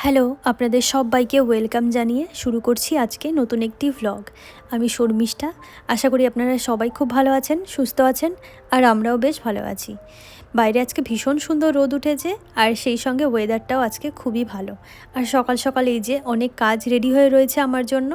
Hello আপনাদের সবাইকে welcome জানিয়ে শুরু করছি আজকে নতুন একটি ভ্লগ আমি শর্মিষ্ঠা। আশা করি আপনারা সবাই খুব ভালো আছেন, সুস্থ আছেন, আর আমরাও বেশ ভালো আছি। বাইরে আজকে ভীষণ সুন্দর রোদ উঠেছে, আর সেই সঙ্গে ওয়েদারটাও আজকে খুবই ভালো। আর সকাল সকাল এই যে অনেক কাজ রেডি হয়ে রয়েছে আমার জন্য।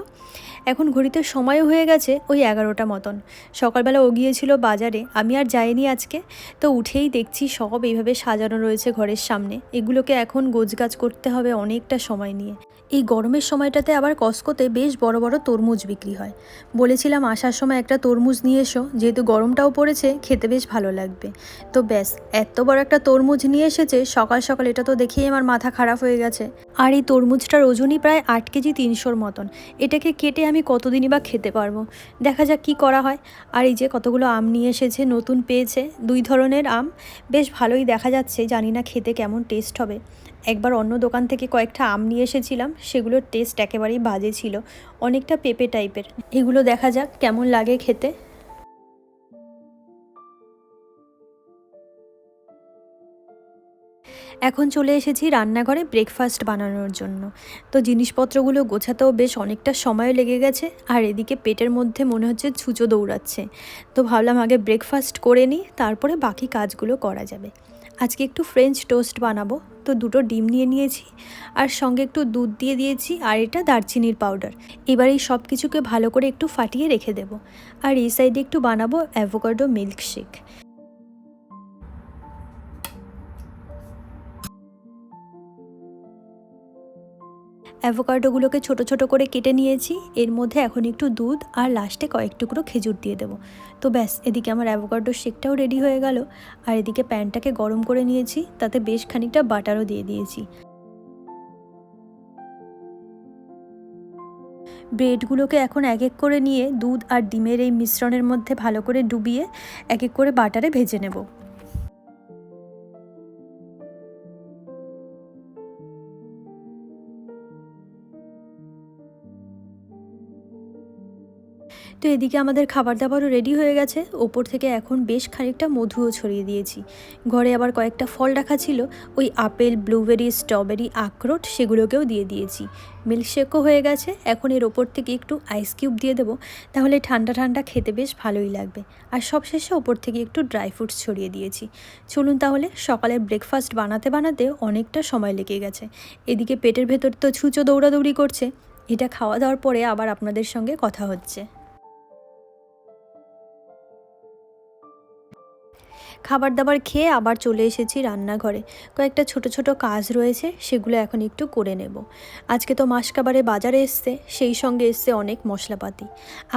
এখন ঘড়িতে সময়ও হয়ে গেছে ওই এগারোটা মতন। সকালবেলা ও গিয়েছিল বাজারে, আমি আর যাইনি আজকে। তো উঠেই দেখছি সব এইভাবে সাজানো রয়েছে ঘরের সামনে। এগুলোকে এখন গোছগাছ করতে হবে অনেকটা সময় নিয়ে। এই গরমের সময়টাতে আবার কসকোতে বেশ বড় বড় তরমুজ বিক্রি হয়। বলেছিলাম আসার সময় একটা তরমুজ নিয়ে এসো, যেহেতু গরমটাও পড়েছে, খেতে বেশ ভালো লাগবে। তো ব্যাস, এত বড় একটা তরমুজ নিয়ে এসেছে, সকাল সকাল এটা তো দেখেই আমার মাথা খারাপ হয়ে গেছে। আর এই তরমুজটার ওজনই প্রায় আট কেজি তিনশোর মতন। এটাকে কেটে আমি কতদিনই বা খেতে পারব? দেখা যাক কি করা হয়। আর এই যে কতগুলো আম নিয়ে এসেছে, নতুন পেয়েছে, দুই ধরনের আম। বেশ ভালোই দেখা যাচ্ছে, জানি না খেতে কেমন টেস্ট হবে। একবার অন্য দোকান থেকে কয়েকটা আম নিয়ে এসেছিলাম, সেগুলোর টেস্ট একেবারেই বাজে ছিল, অনেকটা পেঁপে টাইপের এগুলো দেখা যাক কেমন লাগে খেতে। এখন চলে এসেছি রান্নাঘরে ব্রেকফাস্ট বানানোর জন্য। তো জিনিসপত্রগুলো গোছাতেও বেশ অনেকটা সময় লেগে গেছে, আর এদিকে পেটের মধ্যে মনে হচ্ছে ছুঁচো দৌড়াচ্ছে। তো ভাবলাম আগে ব্রেকফাস্ট করে নিই, তারপরে বাকি কাজগুলো করা যাবে। আজকে একটু ফ্রেঞ্চ টোস্ট বানাবো। তো দুটো ডিম নিয়ে নিয়েছি আর সঙ্গে একটু দুধ দিয়ে দিয়েছি আর এটা দারচিনির পাউডার। এবার এই সব কিছুকে ভালো করে একটু ফাটিয়ে রেখে দেব। আর এই সাইডে একটু বানাবো অ্যাভোকাডো মিল্ক অ্যাভোকাডোগুলোকে ছোট ছোট করে কেটে নিয়েছি। এর মধ্যে এখন একটু দুধ আর লাস্টে কয়েক টুকরো খেজুর দিয়ে দেবো। তো ব্যাস, এদিকে আমার অ্যাভোকাডো শেকটাও রেডি হয়ে গেল। আর এদিকে প্যানটাকে গরম করে নিয়েছি, তাতে বেশ খানিকটা বাটারও দিয়ে দিয়েছি। ব্রেডগুলোকে এখন এক এক করে নিয়ে দুধ আর ডিমের এই মিশ্রণের মধ্যে ভালো করে ডুবিয়ে এক এক করে বাটারে ভেজে নেব। তো এদিকে আমাদের খাবার দাবারও রেডি হয়ে গেছে। ওপর থেকে এখন বেশ খানিকটা মধুও ছড়িয়ে দিয়েছি। ঘরে আবার কয়েকটা ফল রাখা ছিল। ওই আপেল ব্লুবেরি স্ট্রবেরি আখরোট সেগুলোকেও দিয়ে দিয়েছি। মিল্কশেকও হয়ে গেছে। এখন এর ওপর থেকে একটু আইস কিউব দিয়ে দেবো। তাহলে ঠান্ডা ঠান্ডা খেতে বেশ ভালোই লাগবে। আর সবশেষে ওপর থেকে একটু ড্রাই ফ্রুটস ছড়িয়ে দিয়েছি। চলুন তাহলে সকালের ব্রেকফাস্ট বানাতে বানাতে অনেকটা সময় লেগে গেছে। এদিকে পেটের ভেতর তো ছুঁচো দৌড়াদৌড়ি করছে। এটা খাওয়া দাওয়ার পরে আবার আপনাদের সঙ্গে কথা হচ্ছে। খাবার দাবার খেয়ে আবার চলে এসেছি রান্নাঘরে। কয়েকটা ছোট ছোট কাজ রয়েছে, সেগুলো এখন একটু করে নেব। আজকে তো মাস খাবারে বাজারে এসছে, সেই সঙ্গে এসছে অনেক মশলাপাতি।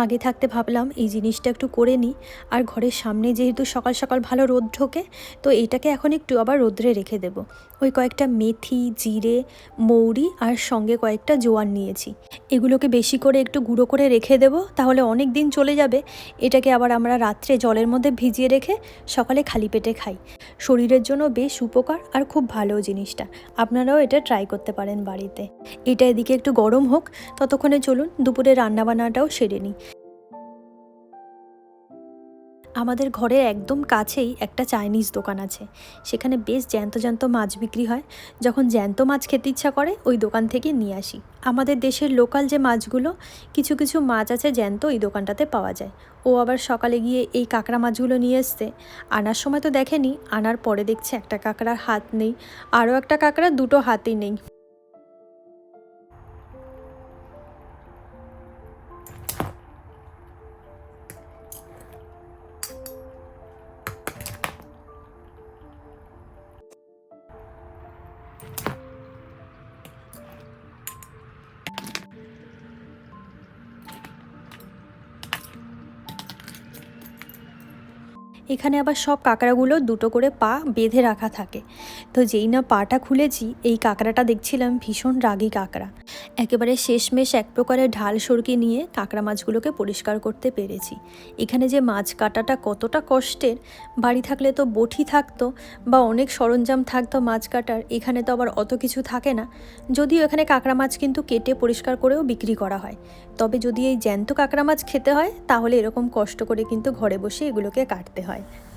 আগে থাকতে ভাবলাম এই জিনিসটা একটু করে নিই। আর ঘরের সামনে যেহেতু সকাল সকাল ভালো রোদ ঢোকে, তো এটাকে এখন একটু আবার রোদ্রে রেখে দেব। ওই কয়েকটা মেথি, জিরে, মৌরি আর সঙ্গে কয়েকটা জোয়ান নিয়েছি। এগুলোকে বেশি করে একটু গুঁড়ো করে রেখে দেব, তাহলে অনেক দিন চলে যাবে। এটাকে আবার আমরা রাত্রে জলের মধ্যে ভিজিয়ে রেখে সকালে খালি পেটে খাই। শরীরের জন্য বেশ উপকার আর খুব ভালো জিনিসটা। আপনারাও এটা ট্রাই করতে পারেন বাড়িতে। এটা এদিকে একটু গরম হোক, ততক্ষণে চলুন, দুপুরে রান্নাবান্নাটাও সেরে নিই। আমাদের ঘরের একদম কাছেই একটা চাইনিজ দোকান আছে। সেখানে বেশ জ্যান্ত জ্যান্ত মাছ বিক্রি হয়। যখন জ্যান্ত মাছ খেতে ইচ্ছা করে, ওই দোকান থেকে নিয়ে আসি। আমাদের দেশের লোকাল যে মাছগুলো, কিছু কিছু মাছ আছে জ্যান্ত ওই দোকানটাতে পাওয়া যায়। ও আবার সকালে গিয়ে এই কাঁকড়া মাছগুলো নিয়ে এসছে। আনার সময় তো দেখেনি, আনার পরে দেখছে একটা কাঁকড়ার হাত নেই। আরও একটা কাঁকড়া দুটো হাতই নেই। এখানে আবার সব কাঁকড়াগুলো দুটো করে পা বেঁধে রাখা থাকে। তো যেই না পাটা খুলেছি, এই কাঁকড়াটা দেখছিলাম ভীষণ রাগী কাঁকড়া। একেবারে শেষমেশ এক প্রকারের ঢাল সরকি নিয়ে কাঁকড়া মাছগুলোকে পরিষ্কার করতে পেরেছি। এখানে যে মাছ কাটাটা কতটা কষ্টের, বাড়ি থাকলে তো বটি থাকতো বা অনেক সরঞ্জাম থাকতো মাছ কাটার, এখানে তো আবার অত কিছু থাকে না। যদিও এখানে কাঁকড়া মাছ কিন্তু কেটে পরিষ্কার করেও বিক্রি করা হয়। তবে যদি এই জ্যান্ত কাঁকড়া মাছ খেতে হয়, তাহলে এরকম কষ্ট করে কিন্তু ঘরে বসে এগুলোকে কাটতে হয়। Okay.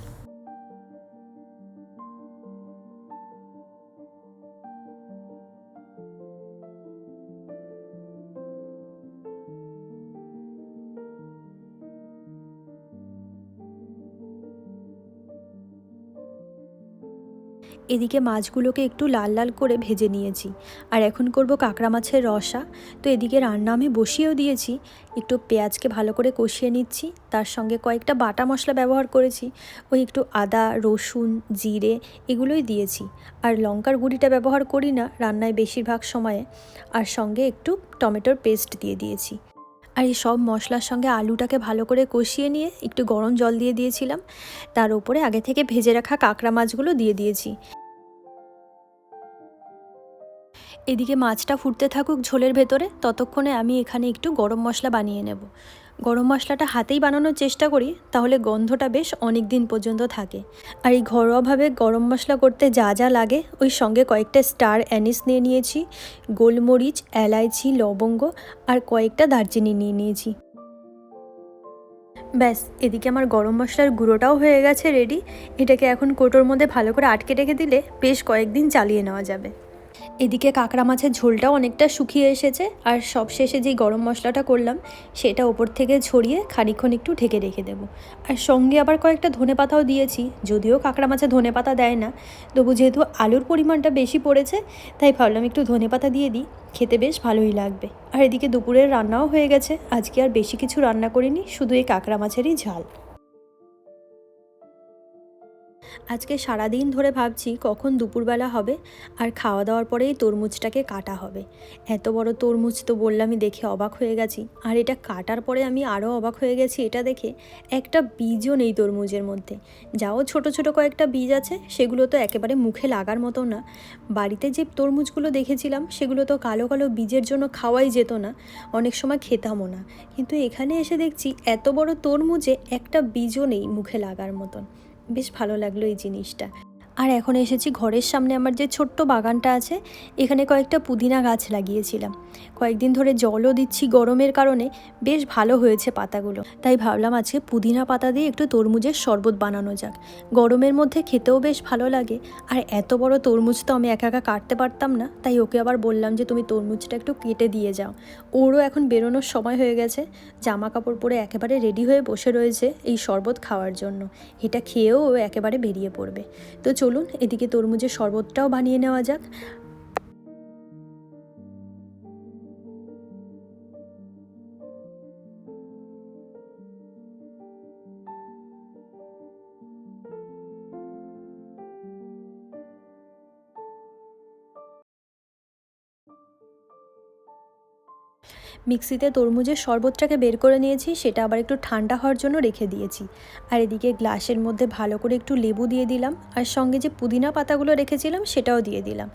এদিকে মাছগুলোকে একটু লাল লাল করে ভেজে নিয়েছি। আর এখন করব কাঁকড়া মাছের রসা। তো এদিকে রান্না আমি বসিয়েও দিয়েছি। একটু পেঁয়াজকে ভালো করে কষিয়ে নিচ্ছি। তার সঙ্গে কয়েকটা বাটা মশলা ব্যবহার করেছি। ওই একটু আদা, রসুন, জিরে এগুলোই দিয়েছি। আর লঙ্কার গুঁড়িটা ব্যবহার করি না, রান্নায় বেশিরভাগ সময়ে। আর সঙ্গে একটু টমেটোর পেস্ট দিয়ে দিয়েছি। আর এই সব মশলার সঙ্গে আলুটাকে ভালো করে কষিয়ে নিয়ে একটু গরম জল দিয়ে দিয়েছিলাম। তার উপরে আগে থেকে ভেজে রাখা কাঁকড়া মাছগুলো দিয়ে দিয়েছি। এদিকে মাছটা ফুটতে থাকুক ঝোলের ভেতরে, ততক্ষণে আমি এখানে একটু গরম মশলা বানিয়ে নেব। গরম মশলাটা হাতেই বানানোর চেষ্টা করি, তাহলে গন্ধটা বেশ অনেক দিন পর্যন্ত থাকে। আর এই ঘরোয়াভাবে গরম মশলা করতে যা যা লাগে, ওই সঙ্গে কয়েকটা স্টার অ্যানিস নিয়ে নিয়েছি, গোলমরিচ, এলাইচি, লবঙ্গ আর কয়েকটা দারচিনি নিয়ে নিয়েছি। ব্যাস, এদিকে আমার গরম মশলার গুঁড়োটাও হয়ে গেছে রেডি। এটাকে এখন কোটোর মধ্যে ভালো করে আটকে রেখে দিলে বেশ কয়েকদিন চালিয়ে নেওয়া যাবে। এদিকে কাঁকড়া মাছের ঝোলটাও অনেকটা শুকিয়ে এসেছে, আর সব শেষে যেই গরম মশলাটা করলাম, সেটা ওপর থেকে ছড়িয়ে খানিক্ষণ একটু ঢেকে রেখে দেবো। আর সঙ্গে আবার কয়েকটা ধনে পাতাও দিয়েছি, যদিও কাঁকড়া মাছে ধনে পাতা দেয় না। তবু যেহেতু আলুর পরিমাণটা বেশি পড়েছে, তাই ভাবলাম একটু ধনে পাতা দিয়ে দিই, খেতে বেশ ভালোই লাগবে। আর এদিকে দুপুরের রান্নাও হয়ে গেছে, আজকে আর বেশি কিছু রান্না করিনি, শুধু এই কাঁকড়া মাছেরই ঝাল। আজকে সারাদিন ধরে ভাবছি কখন দুপুরবেলা হবে আর খাওয়া দাওয়ার পরেই তরমুজটাকে কাটা হবে। এত বড় তরমুজ তো বললামই দেখে অবাক হয়ে গেছি। আর এটা কাটার পরে আমি আরও অবাক হয়ে গেছি এটা দেখে একটা বীজও নেই তরমুজের মধ্যে। যাও ছোট ছোট কয়েকটা বীজ আছে, সেগুলো তো একেবারে মুখে লাগার মতো না। বাড়িতে যে তরমুজগুলো দেখেছিলাম, সেগুলো তো কালো কালো বীজের জন্য খাওয়াই যেত না, অনেক সময় খেতামও না। কিন্তু এখানে এসে দেখছি এত বড় তরমুজে একটা বীজও নেই মুখে লাগার মতন। বেশ ভালো লাগল এই জিনিসটা। আর এখন এসেছি ঘরের সামনে আমার যে ছোট্ট বাগানটা আছে, এখানে কয়েকটা পুদিনা গাছ লাগিয়েছিলাম। কয়েকদিন ধরে জলও দিচ্ছি গরমের কারণে, বেশ ভালো হয়েছে পাতাগুলো। তাই ভাবলাম আজকে পুদিনা পাতা দিয়ে একটু তরমুজের শরবত বানানো যাক। গরমের মধ্যে খেতেও বেশ ভালো লাগে। আর এত বড় তরমুজ তো আমি একা একা কাটতে পারতাম না। তাই ওকে আবার বললাম যে, তুমি তরমুজটা একটু কেটে দিয়ে যাও। ওরও এখন বেরোনোর সময় হয়ে গেছে। জামা কাপড় পরে একেবারে রেডি হয়ে বসে রয়েছে এই শরবত খাওয়ার জন্য। এটা খেয়েও ও একেবারে বেরিয়ে পড়বে। তো চলুন এদিকে তরমুজের শরবতটাও বানিয়ে নেওয়া যাক। মিক্সিতে তরমুজের শরবতটাকে বের করে নিয়েছি, সেটা আবার একটু ঠান্ডা হওয়ার জন্য রেখে দিয়েছি। আর এদিকে গ্লাসের মধ্যে ভালো করে একটু লেবু দিয়ে দিলাম, আর সঙ্গে যে পুদিনা পাতাগুলো রেখেছিলাম, সেটাও দিয়ে দিলাম।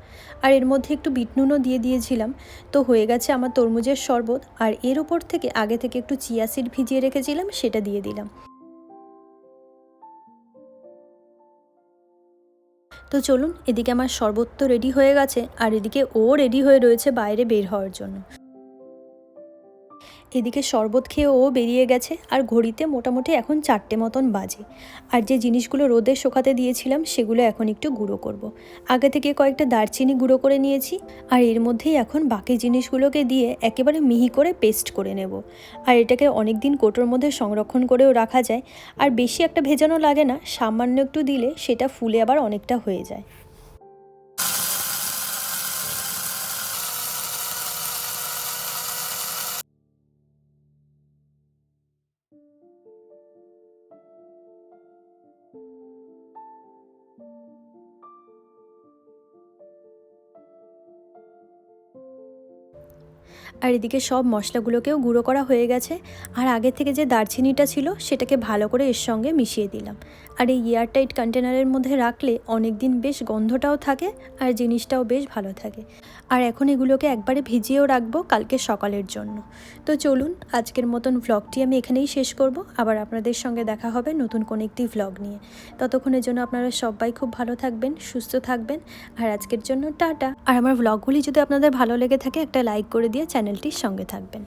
আর এর মধ্যে একটু বিটনুনও দিয়ে দিয়েছিলাম। তো হয়ে গেছে আমার তরমুজের শরবত, আর এর ওপর থেকে আগে থেকে একটু চিয়া সিড ভিজিয়ে রেখেছিলাম, সেটা দিয়ে দিলাম। তো চলুন, এদিকে আমার শরবত তো রেডি হয়ে গেছে, আর এদিকে ও রেডি হয়ে রয়েছে বাইরে বের হওয়ার জন্য। এদিকে শরবত খেয়ে ও বেরিয়ে গেছে আর ঘড়িতে মোটামুটি এখন চারটে মতন বাজে। আর যে জিনিসগুলো রোদে শোকাতে দিয়েছিলাম সেগুলো এখন একটু গুঁড়ো করব। আগে থেকে কয়েকটা দারচিনি গুঁড়ো করে নিয়েছি আর এর মধ্যেই এখন বাকি জিনিসগুলোকে দিয়ে একেবারে মিহি করে পেস্ট করে নেব। আর এটাকে অনেক দিন কোটোর মধ্যে সংরক্ষণ করেও রাখা যায়। আর বেশি একটা ভেজানো লাগে না, সামান্য একটু দিলে সেটা ফুলে আবার অনেকটা হয়ে যায়। আর এদিকে সব মশলাগুলোকেও গুঁড়ো করা হয়ে গেছে। আর আগে থেকে যে দারচিনিটা ছিল, সেটাকে ভালো করে এর সঙ্গে মিশিয়ে দিলাম। আর এই এয়ারটাইট কন্টেনারের মধ্যে রাখলে অনেক দিন বেশ গন্ধটাও থাকে আর জিনিসটাও বেশ ভালো থাকে। আর এখন এগুলোকে একবারে ভিজিয়েও রাখব কালকে সকালের জন্য। তো চলুন, আজকের মতন ভ্লগটি আমি এখানেই শেষ করব। আবার আপনাদের সঙ্গে দেখা হবে নতুন কোনো একটি ভ্লগ নিয়ে। ততক্ষণের জন্য আপনারা সবাই খুব ভালো থাকবেন, সুস্থ থাকবেন। আর আজকের জন্য টাটা। আর আমার ভ্লগগুলি যদি আপনাদের ভালো লেগে থাকে, একটা লাইক করে দিয়ে চ্যানেলটির সঙ্গে থাকবেন।